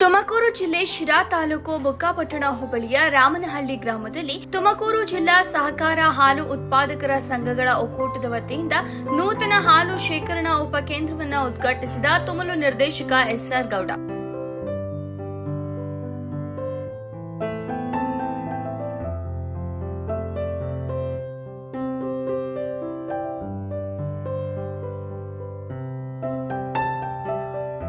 ತುಮಕೂರು ಜಿಲ್ಲೆ ಶಿರಾ ತಾಲೂಕು ಬುಕ್ಕಾಪಟ್ಟಣ ಹೋಬಳಿಯ ರಾಮನಹಳ್ಳಿ ಗ್ರಾಮದಲ್ಲಿ ತುಮಕೂರು ಜಿಲ್ಲಾ ಸಹಕಾರ ಹಾಲು ಉತ್ಪಾದಕರ ಸಂಘಗಳ ಒಕ್ಕೂಟದ ವತಿಯಿಂದ ನೂತನ ಹಾಲು ಶೇಖರಣಾ ಉಪಕೇಂದ್ರವನ್ನು ಉದ್ಘಾಟಿಸಿದ ತುಮಲು ನಿರ್ದೇಶಕ ಎಸ್ಆರ್ ಗೌಡ.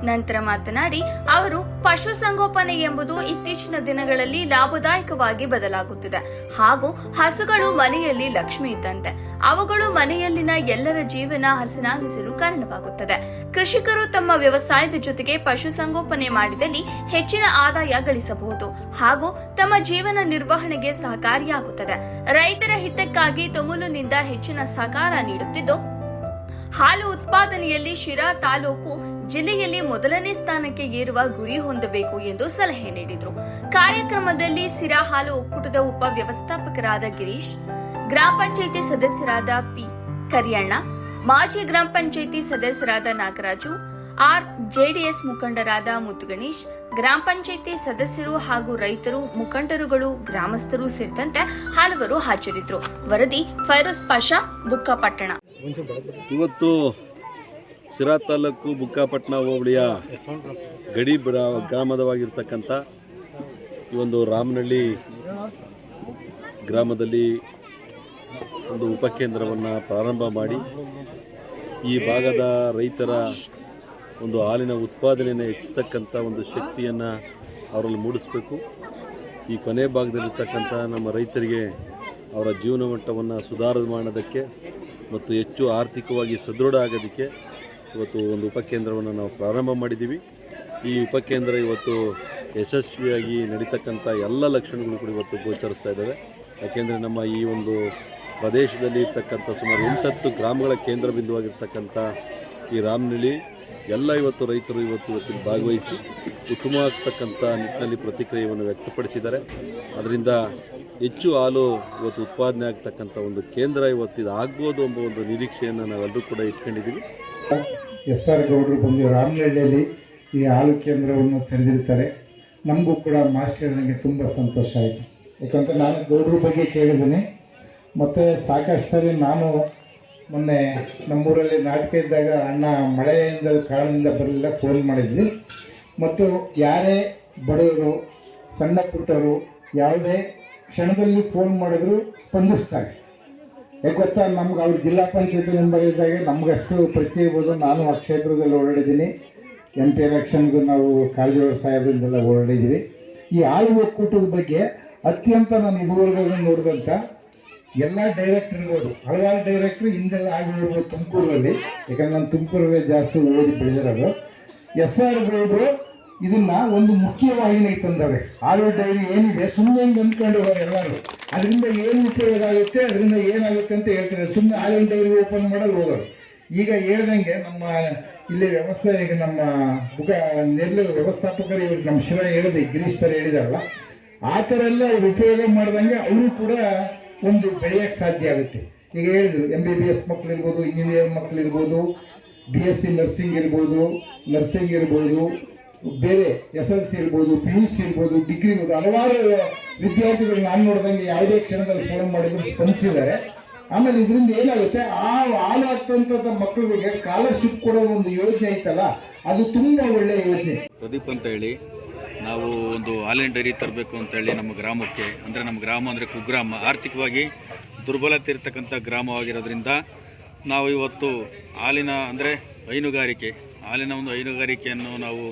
ನಂತರ ಮಾತನಾಡಿ, ಅವರು ಪಶುಸಂಗೋಪನೆ ಎಂಬುದು ಇತ್ತೀಚಿನ ದಿನಗಳಲ್ಲಿ ಲಾಭದಾಯಕವಾಗಿ ಬದಲಾಗುತ್ತಿದೆ. ಹಾಗೂ ಹಸುಗಳು ಮನೆಯಲ್ಲಿ ಲಕ್ಷ್ಮಿ ಇದ್ದಂತೆ. ಅವುಗಳು ಮನೆಯಲ್ಲಿನ ಎಲ್ಲರ ಜೀವನ ಹಸನಾಗಿಸಲು ಕಾರಣವಾಗುತ್ತದೆ. ಕೃಷಿಕರು ತಮ್ಮ ವ್ಯವಸಾಯದ ಜೊತೆಗೆ ಪಶುಸಂಗೋಪನೆ ಮಾಡಿದಲ್ಲಿ ಹೆಚ್ಚಿನ ಆದಾಯ ಗಳಿಸಬಹುದು. ಹಾಗೂ ತಮ್ಮ ಜೀವನ ನಿರ್ವಹಣೆಗೆ ಸಹಕಾರಿಯಾಗುತ್ತದೆ. ರೈತರ ಹಿತಕ್ಕಾಗಿ ತುಮುಲಿನಿಂದ ಹೆಚ್ಚಿನ ಸಹಕಾರ ನೀಡುತ್ತಿದ್ದು ಹಾಲು ಉತ್ಪಾದನೆಯಲ್ಲಿ ಶಿರಾ ತಾಲೂಕು ಜಿಲ್ಲೆಯಲ್ಲಿ ಮೊದಲನೇ ಸ್ಥಾನಕ್ಕೆ ಏರುವ ಗುರಿ ಹೊಂದಬೇಕು ಎಂದು ಸಲಹೆ ನೀಡಿದರು. ಕಾರ್ಯಕ್ರಮದಲ್ಲಿ ಸಿರಾ ಹಾಲು ಒಕ್ಕೂಟದ ಉಪ ವ್ಯವಸ್ಥಾಪಕರಾದ ಗಿರೀಶ್, ಗ್ರಾಮ ಪಂಚಾಯಿತಿ ಸದಸ್ಯರಾದ ಪಿ ಕರಿಯಣ್ಣ, ಮಾಜಿ ಗ್ರಾಮ ಪಂಚಾಯಿತಿ ಸದಸ್ಯರಾದ ನಾಗರಾಜು, ಆರ್ ಜೆಡಿಎಸ್ ಮುಖಂಡರಾದ ಮುತ್ತುಗಣೇಶ್ ಗ್ರಾಮ ಪಂಚಾಯಿತಿ ಸದಸ್ಯರು ಹಾಗೂ ರೈತರು, ಮುಖಂಡರುಗಳು, ಗ್ರಾಮಸ್ಥರು ಸೇರಿದಂತೆ ಹಲವರು ಹಾಜರಿದ್ದರು. ವರದಿ ಫೈರೋಸ್ ಪಾಷಾ, ಬುಕ್ಕಪಟ್ಟಣ. ಇವತ್ತು ಸಿರಾ ತಾಲೂಕು ಬುಕ್ಕಾಪಟ್ಟಣ ಹೋಬಳಿಯ ಗಡಿ ಗ್ರಾಮದವಾಗಿರ್ತಕ್ಕಂಥ ಈ ಒಂದು ರಾಮನಹಳ್ಳಿ ಗ್ರಾಮದಲ್ಲಿ ಒಂದು ಉಪಕೇಂದ್ರವನ್ನು ಪ್ರಾರಂಭ ಮಾಡಿ ಈ ಭಾಗದ ರೈತರ ಒಂದು ಹಾಲಿನ ಉತ್ಪಾದನೆಯನ್ನು ಹೆಚ್ಚಿಸ್ತಕ್ಕಂಥ ಒಂದು ಶಕ್ತಿಯನ್ನು ಅವರಲ್ಲಿ ಮೂಡಿಸಬೇಕು. ಈ ಕೊನೆ ಭಾಗದಲ್ಲಿರ್ತಕ್ಕಂಥ ನಮ್ಮ ರೈತರಿಗೆ ಅವರ ಜೀವನ ಮಟ್ಟವನ್ನು ಮಾಡೋದಕ್ಕೆ ಮತ್ತು ಹೆಚ್ಚು ಆರ್ಥಿಕವಾಗಿ ಸದೃಢ ಆಗೋದಕ್ಕೆ ಇವತ್ತು ಒಂದು ಉಪಕೇಂದ್ರವನ್ನು ನಾವು ಪ್ರಾರಂಭ ಮಾಡಿದ್ದೀವಿ. ಈ ಉಪಕೇಂದ್ರ ಇವತ್ತು ಯಶಸ್ವಿಯಾಗಿ ನಡೀತಕ್ಕಂಥ ಎಲ್ಲ ಲಕ್ಷಣಗಳು ಕೂಡ ಇವತ್ತು ಗೋಚರಿಸ್ತಾ ಇದ್ದಾವೆ. ಯಾಕೆಂದರೆ ನಮ್ಮ ಈ ಒಂದು ಪ್ರದೇಶದಲ್ಲಿ ಇರ್ತಕ್ಕಂಥ ಸುಮಾರು ಎಂಟತ್ತು ಗ್ರಾಮಗಳ ಕೇಂದ್ರ ಬಿಂದುವಾಗಿರ್ತಕ್ಕಂಥ ಈ ರಾಮ್ನಲ್ಲಿ ಎಲ್ಲ ಇವತ್ತು ರೈತರು ಇವತ್ತು ಇವತ್ತು ಭಾಗವಹಿಸಿ ಉತ್ತಮವಾಗ್ತಕ್ಕಂಥ ನಿಟ್ಟಿನಲ್ಲಿ ಪ್ರತಿಕ್ರಿಯೆಯನ್ನು ವ್ಯಕ್ತಪಡಿಸಿದ್ದಾರೆ. ಅದರಿಂದ ಹೆಚ್ಚು ಹಾಲು ಇವತ್ತು ಉತ್ಪಾದನೆ ಆಗ್ತಕ್ಕಂಥ ಒಂದು ಕೇಂದ್ರ ಇವತ್ತು ಇದು ಆಗ್ಬೋದು ಎಂಬ ಒಂದು ನಿರೀಕ್ಷೆಯನ್ನು ನಾವೆಲ್ಲರೂ ಕೂಡ ಇಟ್ಕೊಂಡಿದ್ದೀವಿ. ಎಸ್ ಆರ್ ಗೌಡರು ಬಂದು ರಾಮನಹಳ್ಳಿಯಲ್ಲಿ ಈ ಹಾಲು ಕೇಂದ್ರವನ್ನು ತೆರೆದಿರ್ತಾರೆ ನಮಗೂ ಕೂಡ ಮಾಸ್ಟರ್ ನನಗೆ ತುಂಬ ಸಂತೋಷ ಆಯಿತು. ಯಾಕಂದರೆ ನಾನು ಗೌಡ್ರ ಬಗ್ಗೆ ಕೇಳಿದ್ದೀನಿ. ಮತ್ತು ಸಾಕಷ್ಟು ಸರಿ ನಾನು ಮೊನ್ನೆ ನಮ್ಮೂರಲ್ಲಿ ನಾಟಕ ಇದ್ದಾಗ ಅಣ್ಣ ಮಳೆಯಿಂದ ಕಾರಣದಿಂದ ಬರಲಿಲ್ಲ ಫೋನ್ ಮಾಡಿದ್ವಿ. ಮತ್ತು ಯಾರೇ ಬಡವರು, ಸಣ್ಣ ಪುಟ್ಟರು ಯಾವುದೇ ಕ್ಷಣದಲ್ಲಿ ಫೋನ್ ಮಾಡಿದ್ರು ಸ್ಪಂದಿಸ್ತಾರೆ. ಯಾಕೆ ಗೊತ್ತಾ? ನಮ್ಗೆ ಅವ್ರ ಜಿಲ್ಲಾ ಪಂಚಾಯತಿ ಮೆಂಬರ್ ಇದ್ದಾಗ ನಮಗಷ್ಟು ಪರಿಚಯ ಇರ್ಬೋದು. ನಾನು ಆ ಕ್ಷೇತ್ರದಲ್ಲಿ ಓಡಾಡಿದ್ದೀನಿ. ಎಂ ಪಿ ಎಲೆಕ್ಷನ್ಗೂ ನಾವು ಕಾರಜೋಳ ಸಾಹೇಬ್ರಿಂದೆಲ್ಲ ಓಡಾಡಿದ್ದೀವಿ. ಈ ಆಳು ಒಕ್ಕೂಟದ ಬಗ್ಗೆ ಅತ್ಯಂತ ನಾನು ಇದುವರೆಗೂ ನೋಡಿದಂಥ ಎಲ್ಲ ಡೈರೆಕ್ಟರ್ ಇರ್ಬೋದು ಹಲವಾರು ಡೈರೆಕ್ಟ್ರು ಹಿಂದೆಲ್ಲ ಆಗಿರ್ಬೋದು ತುಮಕೂರಲ್ಲಿ. ಯಾಕಂದ್ರೆ ನಾನು ತುಮಕೂರಲ್ಲೇ ಜಾಸ್ತಿ ಓದಿ ಬೆಳೆದಿರೋದು. ಎಸ್ ಆರ್ ಗೌಡ್ರು ಇದನ್ನ ಒಂದು ಮುಖ್ಯವಾಹಿನಿ ತಂದವ್ರೆ. ಹಾಲು ಡೈರಿ ಏನಿದೆ? ಸುಮ್ಮನೆ ಹಿಂಗೆ ಅಂದ್ಕೊಂಡು ಎಲ್ಲರೂ. ಅದರಿಂದ ಏನು ಉಪಯೋಗ ಆಗುತ್ತೆ, ಅದರಿಂದ ಏನಾಗುತ್ತೆ ಅಂತ ಹೇಳ್ತಾರೆ. ಸುಮ್ಮನೆ ಹಾಲಿನ ಡೈರಿ ಓಪನ್ ಮಾಡಲು ಹೋಗೋರು. ಈಗ ಹೇಳ್ದಂಗೆ ನಮ್ಮ ಇಲ್ಲಿ ವ್ಯವಸ್ಥೆ, ಈಗ ನಮ್ಮ ಬುಗ ನೆರಳು ವ್ಯವಸ್ಥಾಪಕರು ಇವರು ನಮ್ಮ ಶಿವ ಹೇಳಿದೆ, ಗಿರೀಶ್ ಸರ್ ಹೇಳಿದಾರಲ್ಲ. ಆ ಥರ ಎಲ್ಲ ಉಪಯೋಗ ಮಾಡ್ದಂಗೆ ಅವರು ಕೂಡ ಒಂದು ಬೆಳೆಯೋಕ್ಕೆ ಸಾಧ್ಯ ಆಗುತ್ತೆ. ಈಗ ಹೇಳಿದ್ರು ಎಂ ಬಿ ಬಿ ಎಸ್ ಮಕ್ಳು ಇರ್ಬೋದು ಇಂಜಿನಿಯರ್ ಮಕ್ಕಳು ಇರ್ಬೋದು ಬಿ ಎಸ್ ಸಿ ನರ್ಸಿಂಗ್ ಇರ್ಬೋದು ನರ್ಸಿಂಗ್ ಇರ್ಬೋದು ಬೇರೆ ಎಸ್ ಎಲ್ ಸಿ ಇರ್ಬೋದು ಪಿ ಯು ಸಿ ಇರ್ಬೋದು ಡಿಗ್ರಿ ಇರ್ಬೋದು, ಹಲವಾರು ವಿದ್ಯಾರ್ಥಿಗಳು ನಾನು ನೋಡಿದಂಗೆ ಯಾವುದೇ ಕ್ಷಣದಲ್ಲಿ ಫೋನ್ ಮಾಡಿದ್ರು ಸ್ಪಂದಿಸಿದ್ದಾರೆ ಆಮೇಲೆ ಇದರಿಂದ ಏನಾಗುತ್ತೆ? ಆ ಹಾಲಾಗ್ತಂತ ಮಕ್ಕಳಿಗೆ ಸ್ಕಾಲರ್ಶಿಪ್ ಕೊಡೋ ಒಂದು ಯೋಜನೆ ಐತಲ್ಲ, ಅದು ತುಂಬಾ ಒಳ್ಳೆ ಯೋಜನೆ. ಪ್ರದೀಪ್ ಅಂತ ಹೇಳಿ, ನಾವು ಒಂದು ಹಾಲಿನ ಡೈರಿ ತರಬೇಕು ಅಂತೇಳಿ ನಮ್ಮ ಗ್ರಾಮಕ್ಕೆ, ಅಂದರೆ ನಮ್ಮ ಗ್ರಾಮ ಅಂದರೆ ಕುಗ್ರಾಮ, ಆರ್ಥಿಕವಾಗಿ ದುರ್ಬಲತೆ ಇರತಕ್ಕಂಥ ಗ್ರಾಮವಾಗಿರೋದ್ರಿಂದ ನಾವು ಇವತ್ತು ಹಾಲಿನ, ಅಂದರೆ ಹೈನುಗಾರಿಕೆ, ಹಾಲಿನ ಒಂದು ಹೈನುಗಾರಿಕೆಯನ್ನು ನಾವು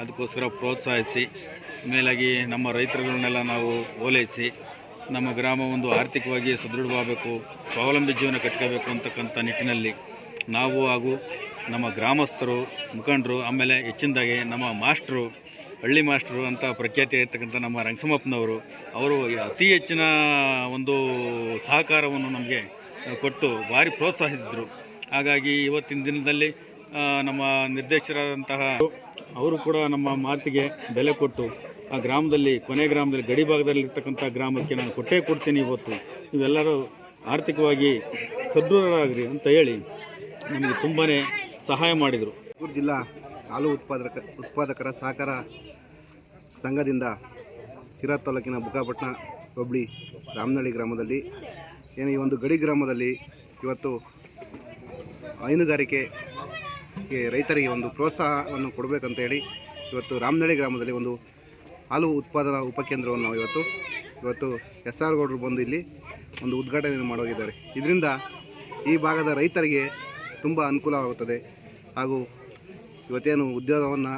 ಅದಕ್ಕೋಸ್ಕರ ಪ್ರೋತ್ಸಾಹಿಸಿ, ಮೇಲಾಗಿ ನಮ್ಮ ರೈತರುಗಳನ್ನೆಲ್ಲ ನಾವು ಓಲೈಸಿ, ನಮ್ಮ ಗ್ರಾಮ ಒಂದು ಆರ್ಥಿಕವಾಗಿ ಸದೃಢವಾಗಬೇಕು, ಸ್ವಾವಲಂಬಿ ಜೀವನ ಕಟ್ಕೋಬೇಕು ಅಂತಕ್ಕಂಥ ನಿಟ್ಟಿನಲ್ಲಿ ನಾವು ಹಾಗೂ ನಮ್ಮ ಗ್ರಾಮಸ್ಥರು, ಮುಖಂಡರು, ಆಮೇಲೆ ಹೆಚ್ಚಿನದಾಗಿ ನಮ್ಮ ಮಾಸ್ಟ್ರು, ಹಳ್ಳಿ ಮಾಸ್ಟ್ರು ಅಂತ ಪ್ರಖ್ಯಾತಿ ಇರ್ತಕ್ಕಂಥ ನಮ್ಮ ರಂಗಸಮಪ್ಪನವರು, ಅವರು ಅತಿ ಹೆಚ್ಚಿನ ಒಂದು ಸಹಕಾರವನ್ನು ನಮಗೆ ಕೊಟ್ಟು ಭಾರಿ ಪ್ರೋತ್ಸಾಹಿಸಿದರು. ಹಾಗಾಗಿ ಇವತ್ತಿನ ದಿನದಲ್ಲಿ ನಮ್ಮ ನಿರ್ದೇಶಕರಾದಂತಹ ಅವರು ಕೂಡ ನಮ್ಮ ಮಾತಿಗೆ ಬೆಲೆ ಕೊಟ್ಟು ಆ ಗ್ರಾಮದಲ್ಲಿ, ಕೊನೆ ಗ್ರಾಮದಲ್ಲಿ, ಗಡಿ ಭಾಗದಲ್ಲಿ ಇರ್ತಕ್ಕಂಥ ಗ್ರಾಮಕ್ಕೆ ನಾನು ಕೊಟ್ಟೇ ಕೊಡ್ತೀನಿ ಇವತ್ತು. ನೀವೆಲ್ಲರೂ ಆರ್ಥಿಕವಾಗಿ ಸದೃಢರಾಗ್ರಿ ಅಂತ ಹೇಳಿ ನಮಗೆ ತುಂಬಾ ಸಹಾಯ ಮಾಡಿದರು. ಚಿತ್ರದುರ್ಗ ಜಿಲ್ಲಾ ಹಾಲು ಉತ್ಪಾದಕ, ಉತ್ಪಾದಕರ ಸಹಕಾರ ಸಂಘದಿಂದ ಸಿರಾ ತಾಲೂಕಿನ ಬುಕ್ಕಾಪಟ್ಟಣ ಹೋಬಳಿ ರಾಮನಹಳ್ಳಿ ಗ್ರಾಮದಲ್ಲಿ, ಏನು ಈ ಒಂದು ಗಡಿ ಗ್ರಾಮದಲ್ಲಿ ಇವತ್ತು ಹೈನುಗಾರಿಕೆ ಗೆ ರೈತರಿಗೆ ಒಂದು ಪ್ರೋತ್ಸಾಹವನ್ನು ಕೊಡಬೇಕಂತ ಹೇಳಿ ಇವತ್ತು ರಾಮನಳ್ಳಿ ಗ್ರಾಮದಲ್ಲಿ ಒಂದು ಹಾಲು ಉತ್ಪಾದನಾ ಉಪಕೇಂದ್ರವನ್ನು ಇವತ್ತು ಇವತ್ತು ಎಸ್ ಆರ್ ಗೌಡರು ಬಂದು ಇಲ್ಲಿ ಒಂದು ಉದ್ಘಾಟನೆಯನ್ನು ಮಾಡೋಗಿದ್ದಾರೆ. ಇದರಿಂದ ಈ ಭಾಗದ ರೈತರಿಗೆ ತುಂಬ ಅನುಕೂಲವಾಗುತ್ತದೆ ಹಾಗೂ ಇವತ್ತೇನು ಉದ್ಯೋಗವನ್ನು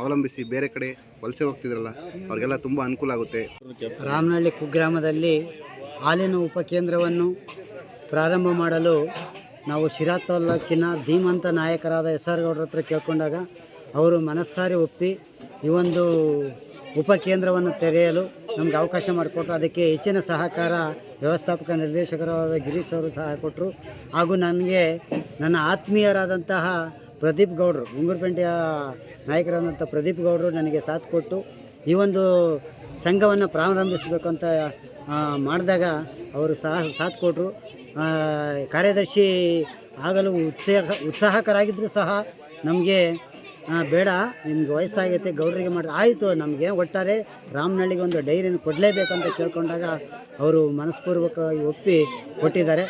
ಅವಲಂಬಿಸಿ ಬೇರೆ ಕಡೆ ವಲಸೆ ಹೋಗ್ತಿದ್ರಲ್ಲ, ಅವ್ರಿಗೆಲ್ಲ ತುಂಬ ಅನುಕೂಲ ಆಗುತ್ತೆ. ರಾಮನಹಳ್ಳಿ ಕುಗ್ರಾಮದಲ್ಲಿ ಹಾಲಿನ ಉಪಕೇಂದ್ರವನ್ನು ಪ್ರಾರಂಭ ಮಾಡಲು ನಾವು ಶಿರಾ ತಾಲೂಕಿನ ಧೀಮಂತ ನಾಯಕರಾದ ಎಸ್ ಆರ್ ಗೌಡ್ರ ಹತ್ರ ಕೇಳ್ಕೊಂಡಾಗ ಅವರು ಮನಸ್ಸಾರಿ ಒಪ್ಪಿ ಈ ಒಂದು ಉಪಕೇಂದ್ರವನ್ನು ತೆರೆಯಲು ನಮಗೆ ಅವಕಾಶ ಮಾಡಿಕೊಟ್ರು. ಅದಕ್ಕೆ ಹೆಚ್ಚಿನ ಸಹಕಾರ ವ್ಯವಸ್ಥಾಪಕ ನಿರ್ದೇಶಕರಾದ ಗಿರೀಶ್ ಅವರು ಸಹ ಕೊಟ್ಟರು. ಹಾಗೂ ನನಗೆ ನನ್ನ ಆತ್ಮೀಯರಾದಂತಹ ಪ್ರದೀಪ್ ಗೌಡರು ಗುಂಗೂರುಪೇಟೆಯ ನಾಯಕರಾದಂಥ ಪ್ರದೀಪ್ ಗೌಡರು ನನಗೆ ಸಾಥ್ ಕೊಟ್ಟು ಈ ಒಂದು ಸಂಘವನ್ನು ಪ್ರಾರಂಭಿಸಬೇಕು ಅಂತ ಮಾಡಿದಾಗ ಅವರು ಸಹ ಸಾಥ್ ಕೊಟ್ಟರು ಕಾರ್ಯದರ್ಶಿ ಆಗಲು ಉತ್ಸಾಹ ಉತ್ಸಾಹಕರಾಗಿದ್ದರೂ ಸಹ ನಮಗೆ ಬೇಡ, ನಿಮ್ಗೆ ವಯಸ್ಸಾಗೈತೆ, ಗೌಡರಿಗೆ ಮಾಡಿ ಆಯಿತು, ನಮಗೆ ಒಟ್ಟಾರೆ ರಾಮನಳ್ಳಿಗೆ ಒಂದು ಡೈರಿನ ಕೊಡಲೇಬೇಕಂತ ಕೇಳ್ಕೊಂಡಾಗ ಅವರು ಮನಸ್ಪೂರ್ವಕವಾಗಿ ಒಪ್ಪಿ ಕೊಟ್ಟಿದ್ದಾರೆ.